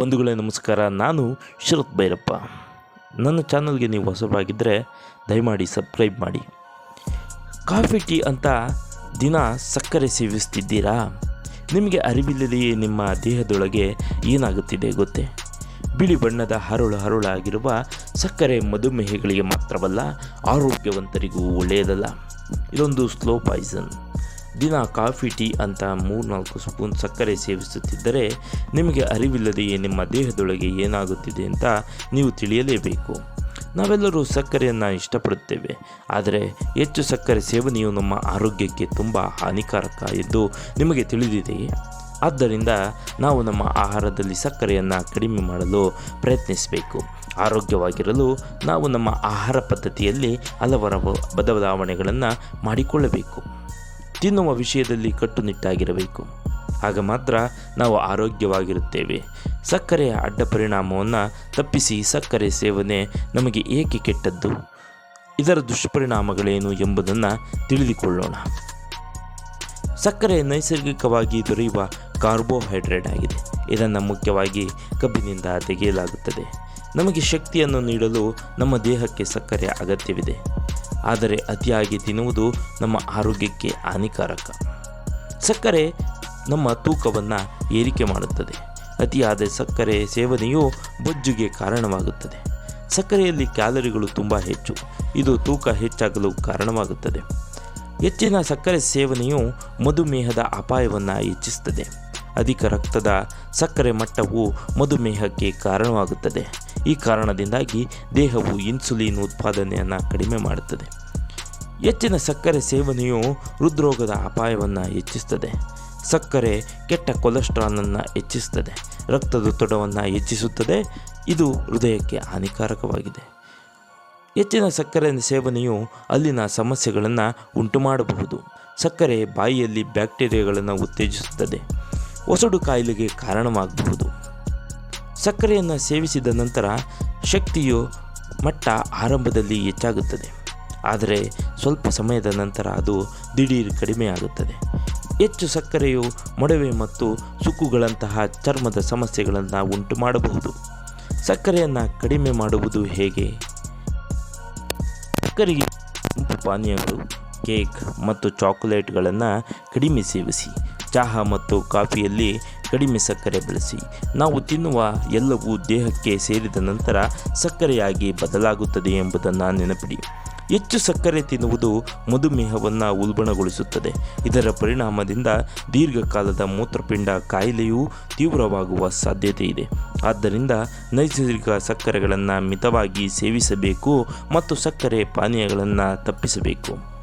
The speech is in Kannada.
ಬಂಧುಗಳೇ, ನಮಸ್ಕಾರ. ನಾನು ಶರತ್ ಭೈರಪ್ಪ. ನನ್ನ ಚಾನಲ್ಗೆ ನೀವು ಹೊಸಬಾಗಿದ್ದರೆ ದಯಮಾಡಿ ಸಬ್ಸ್ಕ್ರೈಬ್ ಮಾಡಿ. ಕಾಫಿ, ಟೀ ಅಂತ ದಿನ ಸಕ್ಕರೆ ಸೇವಿಸ್ತಿದ್ದೀರಾ? ನಿಮಗೆ ಅರಿವಿಲ್ಲದೆಯೇ ನಿಮ್ಮ ದೇಹದೊಳಗೆ ಏನಾಗುತ್ತಿದೆ ಗೊತ್ತೇ? ಬಿಳಿ ಬಣ್ಣದ ಹರಳು ಹರಳಾಗಿರುವ ಸಕ್ಕರೆ ಮಧುಮೇಹಿಗಳಿಗೆ ಮಾತ್ರವಲ್ಲ, ಆರೋಗ್ಯವಂತರಿಗೂ ಒಳ್ಳೆಯದಲ್ಲ. ಇದೊಂದು ಸ್ಲೋ ಪಾಯ್ಸನ್ ದಿನ ಕಾಫಿ, ಟೀ ಅಂತ ಮೂರ್ನಾಲ್ಕು ಸ್ಪೂನ್ ಸಕ್ಕರೆ ಸೇವಿಸುತ್ತಿದ್ದರೆ ನಿಮಗೆ ಅರಿವಿಲ್ಲದೆಯೇ ನಿಮ್ಮ ದೇಹದೊಳಗೆ ಏನಾಗುತ್ತಿದೆ ಅಂತ ನೀವು ತಿಳಿಯಲೇಬೇಕು. ನಾವೆಲ್ಲರೂ ಸಕ್ಕರೆಯನ್ನು ಇಷ್ಟಪಡುತ್ತೇವೆ. ಆದರೆ ಹೆಚ್ಚು ಸಕ್ಕರೆ ಸೇವನೆಯು ನಮ್ಮ ಆರೋಗ್ಯಕ್ಕೆ ತುಂಬ ಹಾನಿಕಾರಕ ಎಂದು ನಿಮಗೆ ತಿಳಿದಿದೆಯೇ? ಆದ್ದರಿಂದ ನಾವು ನಮ್ಮ ಆಹಾರದಲ್ಲಿ ಸಕ್ಕರೆಯನ್ನು ಕಡಿಮೆ ಮಾಡಲು ಪ್ರಯತ್ನಿಸಬೇಕು. ಆರೋಗ್ಯವಾಗಿರಲು ನಾವು ನಮ್ಮ ಆಹಾರ ಪದ್ಧತಿಯಲ್ಲಿ ಹಲವರ ಬದಲಾವಣೆಗಳನ್ನು ಮಾಡಿಕೊಳ್ಳಬೇಕು. ತಿನ್ನುವ ವಿಷಯದಲ್ಲಿ ಕಟ್ಟುನಿಟ್ಟಾಗಿರಬೇಕು. ಆಗ ಮಾತ್ರ ನಾವು ಆರೋಗ್ಯವಾಗಿರುತ್ತೇವೆ. ಸಕ್ಕರೆಯ ಅಡ್ಡ ಪರಿಣಾಮವನ್ನು ತಪ್ಪಿಸಿ ಸಕ್ಕರೆ ಸೇವನೆ ನಮಗೆ ಏಕೆ ಕೆಟ್ಟದ್ದು? ಇದರ ದುಷ್ಪರಿಣಾಮಗಳೇನು ಎಂಬುದನ್ನು ತಿಳಿದುಕೊಳ್ಳೋಣ. ಸಕ್ಕರೆ ನೈಸರ್ಗಿಕವಾಗಿ ದೊರೆಯುವ ಕಾರ್ಬೋಹೈಡ್ರೇಟ್ ಆಗಿದೆ. ಇದನ್ನು ಮುಖ್ಯವಾಗಿ ಕಬ್ಬಿನಿಂದ ತೆಗೆಯಲಾಗುತ್ತದೆ. ನಮಗೆ ಶಕ್ತಿಯನ್ನು ನೀಡಲು ನಮ್ಮ ದೇಹಕ್ಕೆ ಸಕ್ಕರೆ ಅಗತ್ಯವಿದೆ. ಆದರೆ ಅತಿಯಾಗಿ ತಿನ್ನುವುದು ನಮ್ಮ ಆರೋಗ್ಯಕ್ಕೆ ಹಾನಿಕಾರಕ. ಸಕ್ಕರೆ ನಮ್ಮ ತೂಕವನ್ನು ಏರಿಕೆ ಮಾಡುತ್ತದೆ. ಅತಿಯಾದ ಸಕ್ಕರೆ ಸೇವನೆಯು ಬೊಜ್ಜುಗೆ ಕಾರಣವಾಗುತ್ತದೆ. ಸಕ್ಕರೆಯಲ್ಲಿ ಕ್ಯಾಲರಿಗಳು ತುಂಬ ಹೆಚ್ಚು. ಇದು ತೂಕ ಹೆಚ್ಚಾಗಲು ಕಾರಣವಾಗುತ್ತದೆ. ಹೆಚ್ಚಿನ ಸಕ್ಕರೆ ಸೇವನೆಯು ಮಧುಮೇಹದ ಅಪಾಯವನ್ನು ಹೆಚ್ಚಿಸುತ್ತದೆ. ಅಧಿಕ ರಕ್ತದ ಸಕ್ಕರೆ ಮಟ್ಟವು ಮಧುಮೇಹಕ್ಕೆ ಕಾರಣವಾಗುತ್ತದೆ. ಈ ಕಾರಣದಿಂದಾಗಿ ದೇಹವು ಇನ್ಸುಲಿನ್ ಉತ್ಪಾದನೆಯನ್ನು ಕಡಿಮೆ ಮಾಡುತ್ತದೆ. ಹೆಚ್ಚಿನ ಸಕ್ಕರೆ ಸೇವನೆಯು ಹೃದ್ರೋಗದ ಅಪಾಯವನ್ನು ಹೆಚ್ಚಿಸುತ್ತದೆ ಸಕ್ಕರೆ ಕೆಟ್ಟ ಕೊಲೆಸ್ಟ್ರಾಲನ್ನು ಹೆಚ್ಚಿಸುತ್ತದೆ ರಕ್ತದೊತ್ತಡವನ್ನು ಹೆಚ್ಚಿಸುತ್ತದೆ. ಇದು ಹೃದಯಕ್ಕೆ ಹಾನಿಕಾರಕವಾಗಿದೆ. ಹೆಚ್ಚಿನ ಸಕ್ಕರೆ ಸೇವನೆಯು ಅಲ್ಲಿನ ಸಮಸ್ಯೆಗಳನ್ನು ಉಂಟುಮಾಡಬಹುದು. ಸಕ್ಕರೆ ಬಾಯಿಯಲ್ಲಿ ಬ್ಯಾಕ್ಟೀರಿಯಾಗಳನ್ನು ಉತ್ತೇಜಿಸುತ್ತದೆ. ಒಸಡು ಕಾಯಿಲೆಗೆ ಕಾರಣವಾಗಬಹುದು. ಸಕ್ಕರೆಯನ್ನು ಸೇವಿಸಿದ ನಂತರ ಶಕ್ತಿಯು ಮಟ್ಟ ಆರಂಭದಲ್ಲಿ ಹೆಚ್ಚಾಗುತ್ತದೆ. ಆದರೆ ಸ್ವಲ್ಪ ಸಮಯದ ನಂತರ ಅದು ದಿಢೀರ್ ಕಡಿಮೆಯಾಗುತ್ತದೆ ಹೆಚ್ಚು ಸಕ್ಕರೆಯು ಮೊಡವೆ ಮತ್ತು ಸುಕ್ಕುಗಳಂತಹ ಚರ್ಮದ ಸಮಸ್ಯೆಗಳನ್ನು ಉಂಟು ಮಾಡಬಹುದು. ಸಕ್ಕರೆಯನ್ನು ಕಡಿಮೆ ಮಾಡುವುದು ಹೇಗೆ? ಸಕ್ಕರೆಗೆ ತಂಪು ಪಾನೀಯಗಳು, ಕೇಕ್ ಮತ್ತು ಚಾಕೊಲೇಟ್ಗಳನ್ನು ಕಡಿಮೆ ಸೇವಿಸಿ, ಚಹಾ ಮತ್ತು ಕಾಫಿಯಲ್ಲಿ ಕಡಿಮೆ ಸಕ್ಕರೆ ಬಳಸಿ. ನಾವು ತಿನ್ನುವ ಎಲ್ಲವೂ ದೇಹಕ್ಕೆ ಸೇರಿದ ನಂತರ ಸಕ್ಕರೆಯಾಗಿ ಬದಲಾಗುತ್ತದೆ ಎಂಬುದನ್ನು ನೆನಪಿಡಿ. ಹೆಚ್ಚು ಸಕ್ಕರೆ ತಿನ್ನುವುದು ಮಧುಮೇಹವನ್ನು ಉಲ್ಬಣಗೊಳಿಸುತ್ತದೆ. ಇದರ ಪರಿಣಾಮದಿಂದ ದೀರ್ಘಕಾಲದ ಮೂತ್ರಪಿಂಡ ಕಾಯಿಲೆಯು ತೀವ್ರವಾಗುವ ಸಾಧ್ಯತೆ ಇದೆ. ಆದ್ದರಿಂದ ನೈಸರ್ಗಿಕ ಸಕ್ಕರೆಗಳನ್ನು ಮಿತವಾಗಿ ಸೇವಿಸಬೇಕು ಮತ್ತು ಸಕ್ಕರೆ ಪಾನೀಯಗಳನ್ನು ತಪ್ಪಿಸಬೇಕು.